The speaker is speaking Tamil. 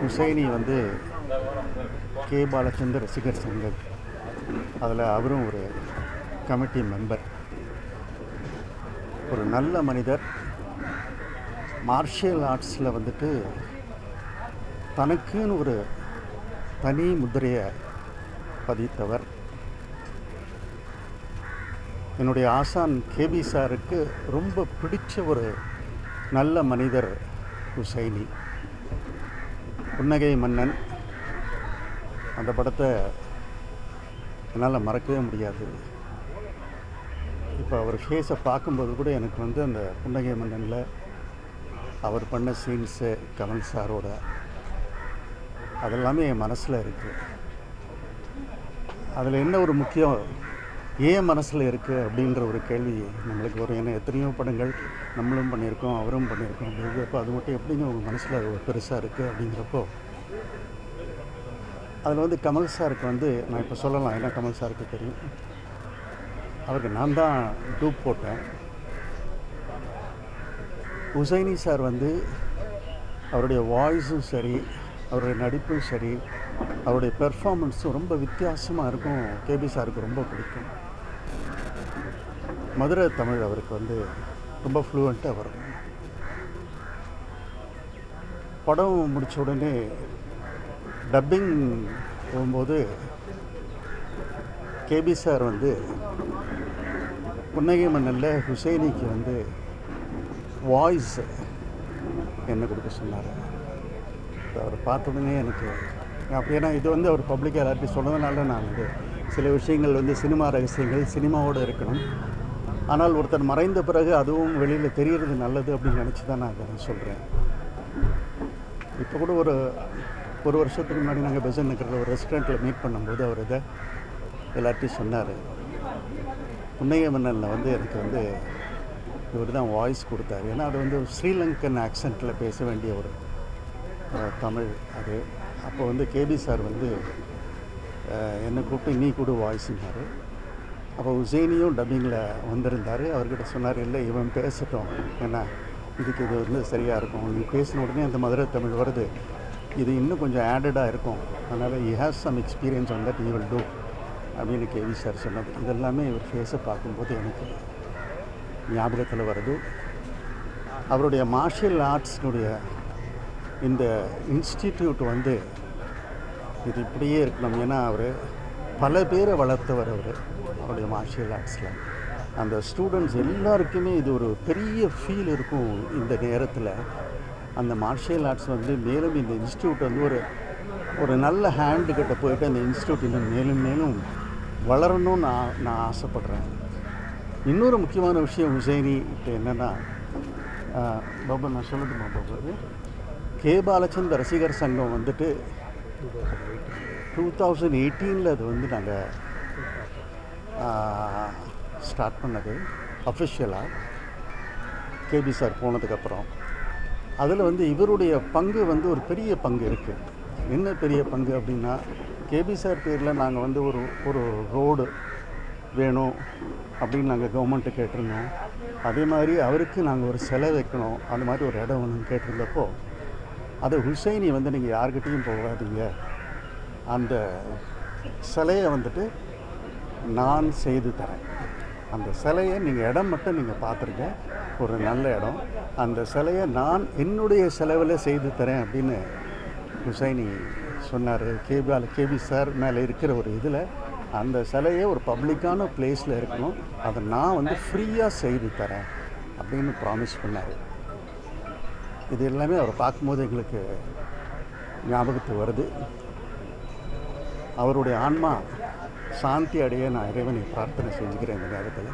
ஹுசைனி வந்து கே பாலச்சந்தர் ரசிகர் சங்கம். அதில் அவரும் ஒரு கமிட்டி மெம்பர். ஒரு நல்ல மனிதர். மார்ஷியல் ஆர்ட்ஸில் வந்துட்டு தனக்குன்னு ஒரு தனி முதிரையை பதித்தவர். என்னுடைய ஆசான் கேபி சாருக்கு ரொம்ப பிடிச்ச ஒரு நல்ல மனிதர் ஹுசைனி. புன்னகை மன்னன். அந்த படத்தை என்னால் மறக்கவே முடியாது. இப்போ அவர் ஃபேஸை பார்க்கும்போது கூட எனக்கு வந்து அந்த புன்னகை மன்னனில் அவர் பண்ண சீன்ஸு கமல் சாரோட அதெல்லாமே என் மனசில் இருக்குது அதில் என்ன ஒரு முக்கியம் ஏன் மனசில் இருக்குது அப்படின்ற ஒரு கேள்வி நம்மளுக்கு வரும். ஏன்னா எத்தனையோ படங்கள் நம்மளும் பண்ணியிருக்கோம் அவரும் பண்ணியிருக்கோம் அப்படிங்கிறப்போ அது மட்டும் எப்படிங்க உங்கள் மனசில் பெருசாக இருக்குது அப்படிங்கிறப்போ? அதில் வந்து கமல் சாருக்கு வந்து நான் இப்போ சொல்லலாம் ஏன்னா கமல் சாருக்கு தெரியும்? அவருக்கு நான் தான் டூப் போட்டேன். உசைனி சார் வந்து அவருடைய வாய்ஸும் சரி அவருடைய நடிப்பும் சரி அவருடைய பெர்ஃபார்மன்ஸும் ரொம்ப வித்தியாசமாக இருக்கும். கேபி சாருக்கு ரொம்ப பிடிக்கும். மதுரை தமிழ் அவருக்கு வந்து ரொம்ப ஃப்ளூவெண்ட்டாக வரும். படம் முடித்த உடனே டப்பிங் போகும்போது கேபி சார் வந்து புன்னகை மன்னனில் ஹுசைனிக்கு வந்து வாய்ஸ் என்ன கொடுக்க சொன்னார். அவர் பார்த்த உடனே எனக்கு அப்படி ஏன்னா இது வந்து அவர் பப்ளிக் எல்லார்ட்டையும் சொன்னதுனால நான் வந்து சில விஷயங்கள் வந்து சினிமா ரகசியங்கள் சினிமாவோடு இருக்கணும். ஆனால் ஒருத்தர் மறைந்த பிறகு அதுவும் வெளியில் தெரியறது நல்லது அப்படின்னு நினச்சி தான் நான் அதை சொல்கிறேன் இப்போ கூட ஒரு ஒரு வருஷத்துக்கு முன்னாடி நாங்கள் பெசன் நகரில் ஒரு ரெஸ்டாரண்ட்டில் மீட் பண்ணும்போது அவர் இதை எல்லார்ட்டையும் சொன்னார். புன்னைய மன்னனில் வந்து எனக்கு வந்து இவர் தான் வாய்ஸ் கொடுத்தாரு. ஏன்னா அது வந்து ஸ்ரீலங்கன் ஆக்சண்ட்டில் பேச வேண்டிய ஒரு தமிழ் அது. அப்போ வந்து கேபி சார் வந்து என்னை கூப்பிட்டு நீ கூட வாய்ஸ்னாரு அப்போ உசேனியும் டப்பிங்கில் வந்திருந்தார். அவர்கிட்ட சொன்னார் இல்லை இவன் பேசட்டும். ஏன்னா இதுக்கு இது வந்து சரியாக இருக்கும். நீ பேசின உடனே அந்த மதுரை தமிழ் வருது. இது இன்னும் கொஞ்சம் ஆடடாக இருக்கும். அதனால் he has some experience on that he will do அப்படின்னு கேவி சார் சொன்னது இதெல்லாமே இவர் ஃபேஸை பார்க்கும்போது எனக்கு ஞாபகத்தில் வருது. அவருடைய மார்ஷியல் ஆர்ட்ஸினுடைய இந்த இன்ஸ்டிடியூட் வந்து இது இப்படியே இருக்கணும். ஏன்னா அவர் பல பேரை வளர்த்தவர் அவர் அவருடைய மார்ஷியல் ஆர்ட்ஸில் அந்த ஸ்டூடெண்ட்ஸ் எல்லாருக்குமே இது ஒரு பெரிய ஃபீல் இருக்கும் இந்த நேரத்தில். அந்த மார்ஷியல் ஆர்ட்ஸ் வந்து மேலும் இந்த இன்ஸ்டியூட் வந்து ஒரு ஒரு நல்ல ஹேண்டுக்கிட்ட போயிட்டு அந்த இன்ஸ்டியூட் இன்னும் மேலும் மேலும் வளரணும்னு நான் நான் ஆசைப்பட்றேன். இன்னொரு முக்கியமான விஷயம் ஹுசைனி இப்போ என்னென்னா பாபா நான் சொல்லட்டுமா பாபா? கே பாலச்சந்த் ரசிகர் சங்கம் வந்துட்டு டூ தௌசண்ட் எயிட்டீனில் அது வந்து நாங்கள் ஸ்டார்ட் பண்ணது. அஃபிஷியலாக கேபி சார் போனதுக்கப்புறம் அதில் வந்து இவருடைய பங்கு வந்து ஒரு பெரிய பங்கு இருக்குது என்ன பெரிய பங்கு அப்படின்னா கேபி சார் பேரில் நாங்கள் வந்து ஒரு ஒரு ரோடு வேணும் அப்படின்னு நாங்கள் கவர்மெண்ட்டு கேட்டிருந்தோம். அதே மாதிரி அவருக்கு நாங்கள் ஒரு செலை வைக்கணும் அந்த மாதிரி ஒரு இடம் ஒன்று கேட்டிருந்தப்போ அது ஹுசைனி வந்து நீங்கள் யார்கிட்டையும் போகாதீங்க. அந்த சிலையை வந்துட்டு நான் செய்து தரேன். அந்த சிலையை நீங்கள் இடம் மட்டும் நீங்கள் பார்த்துருங்க. ஒரு நல்ல இடம். அந்த சிலையை நான் என்னுடைய செலவில் செய்து தரேன் அப்படின்னு ஹுசைனி சொன்னார். கேபியால் கேபி சார் மேலே இருக்கிற ஒரு இதில் அந்த சிலையை ஒரு பப்ளிக்கான பிளேஸில் இருக்கணும். அதை நான் வந்து ஃப்ரீயாக செய்து தரேன் அப்படின்னு ப்ராமிஸ் பண்ணார். இது எல்லாமே அவரை பார்க்கும்போது எங்களுக்கு ஞாபகத்து வருது. அவருடைய ஆன்மா சாந்தி அடைய நான் இறைவனை பிரார்த்தனை செஞ்சுக்கிறேன் இந்த நேரத்தில்.